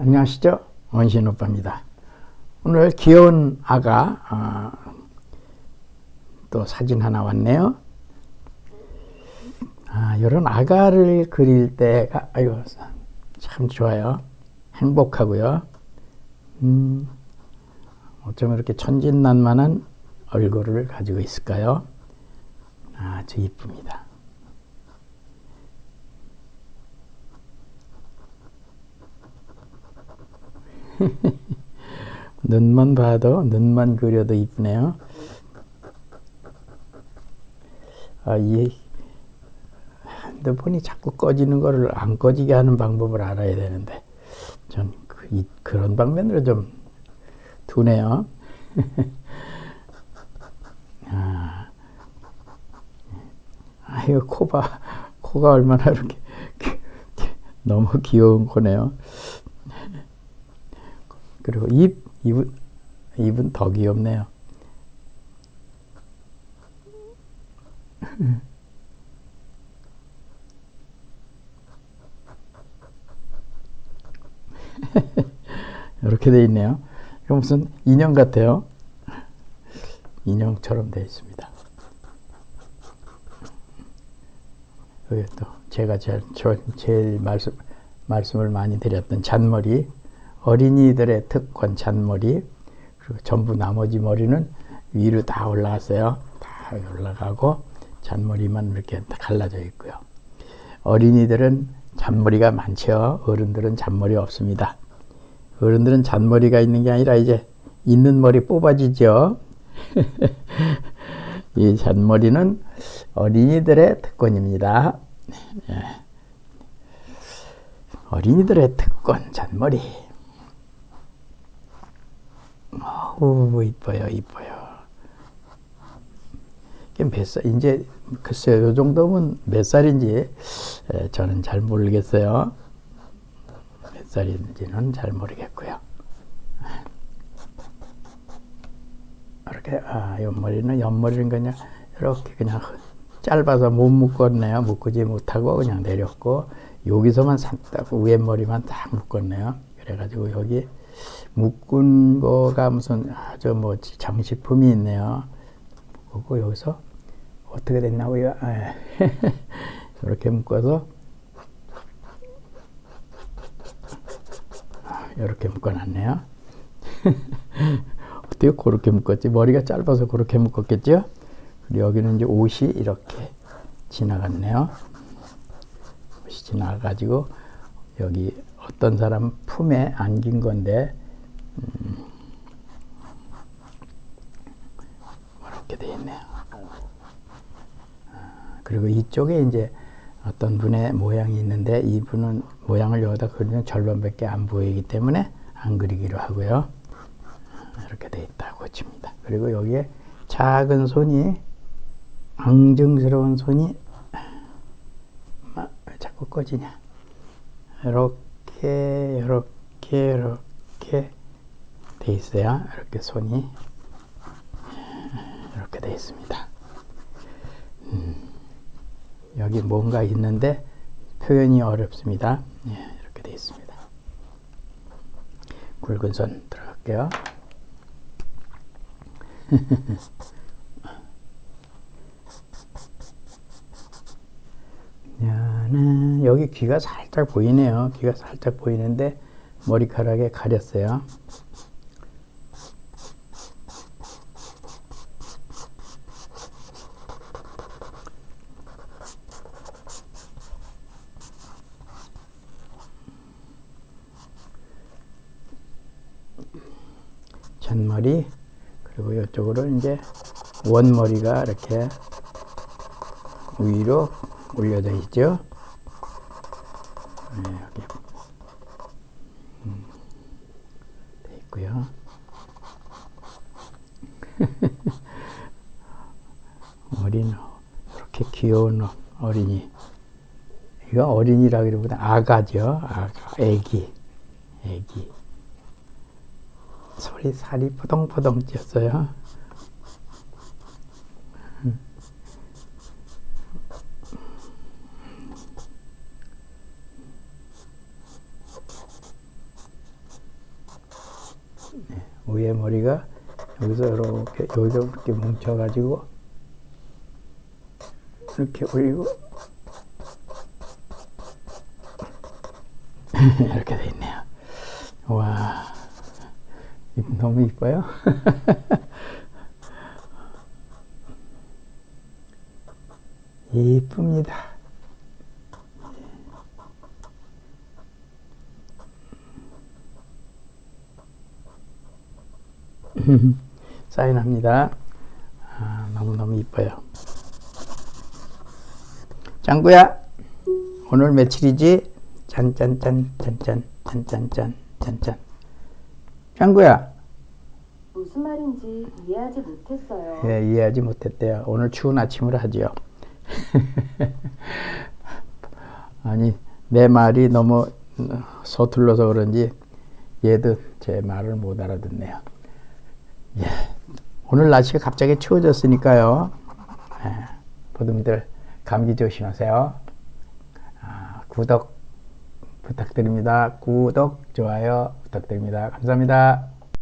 안녕하시죠? 원신 오빠입니다. 오늘 귀여운 아가 어, 또 사진 하나 왔네요. 아, 이런 아가를 그릴 때가 아유 참 좋아요. 행복하고요. 음, 어쩜 이렇게 천진난만한 얼굴을 가지고 있을까요? 아주 이쁩니다. 눈만 봐도 눈만 그려도 이쁘네요. 아, 이 핸드폰이 자꾸 꺼지는 거를 안 꺼지게 하는 방법을 알아야 되는데 전 그, 이, 그런 방면으로 좀 두네요. 아, 아유 코봐 코가 얼마나 이렇게 너무 귀여운 코네요. 그리고 입, 입은, 입은 더 귀엽네요. 이렇게 돼 있네요. 이거 무슨 인형 같아요. 인형처럼 돼 있습니다. 여기 또 제가 제일, 제일 말씀, 말씀을 많이 드렸던 잔머리 어린이들의 특권 잔머리 그리고 전부 나머지 머리는 위로 다 올라갔어요. 다 올라가고 잔머리만 이렇게 갈라져 있고요. 어린이들은 잔머리가 많죠. 어른들은 잔머리 없습니다. 어른들은 잔머리가 있는 게 아니라 이제 있는 머리 뽑아지죠. 이 잔머리는 어린이들의 특권입니다. 예. 어린이들의 특권 잔머리. 어우 이뻐요 이뻐요. 몇 살, 이제 글쎄요 요 정도면 몇 살인지 에, 저는 잘 모르겠어요. 몇 살인지는 잘 모르겠고요. 이렇게 아 옆머리는 옆머리는 그냥 이렇게 그냥 짧아서 못 묶었네요. 묶지 못하고 그냥 내렸고 여기서만 살짝 위에 머리만 딱 묶었네요. 그래가지고 여기 묶은 거가 무슨 아주 뭐 장식품이 있네요. 그거 여기서 어떻게 됐나고요? 아, 이렇게 묶어서 이렇게 묶어놨네요. 어떻게 그렇게 묶었지? 머리가 짧아서 그렇게 묶었겠죠? 그리고 여기는 이제 옷이 이렇게 지나갔네요. 옷이 지나가지고 여기 어떤 사람 품에 안긴 건데 음, 이렇게 돼 있네요. 아, 그리고 이쪽에 이제 어떤 분의 모양이 있는데 이분은 모양을 여기다 그리면 절반밖에 안 보이기 때문에 안 그리기로 하고요. 이렇게 돼 있다고 칩니다. 그리고 여기에 작은 손이 앙증스러운 손이 자꾸 꺼지냐? 이렇게 이렇게 이렇게 돼 있어요. 이렇게 손이 이렇게 돼 있습니다. 음, 여기 뭔가 있는데 표현이 어렵습니다. 예, 이렇게 돼 있습니다. 굵은 손 들어갈게요. 야는 여기 귀가 살짝 보이네요. 귀가 살짝 보이는데 머리카락에 가렸어요. 잔머리 그리고 이쪽으로 이제 원머리가 이렇게 위로 올려져 있죠. 네, 여기 음, 돼 있고요. 어린 이렇게 귀여운 어린이. 이거 어린이라기보다 아가죠. 아가, 애기, 애기. 소리 살이 포동포동 쪘어요. 네, 위에 머리가 여기서 이렇게 여기서 이렇게 뭉쳐가지고 이렇게 올리고 이렇게 돼 있네요. 와, 이- 너무 이뻐요. 이쁩니다. 사인합니다. 아, 너무너무 이뻐요. 짱구야, 오늘 며칠이지? 짠짠짠, 짠짠, 짠짠짠, 짠짠. 짱구야, 무슨 말인지 이해하지 못했어요. 예, 이해하지 못했대요. 오늘 추운 아침을 하지요. 아니, 내 말이 너무 서툴러서 그런지 얘도 제 말을 못 알아듣네요. 예, 오늘 날씨가 갑자기 추워졌으니까요. 예, 부둥이들 감기 조심하세요. 아, 구독 부탁드립니다. 구독, 좋아요 부탁드립니다. 감사합니다.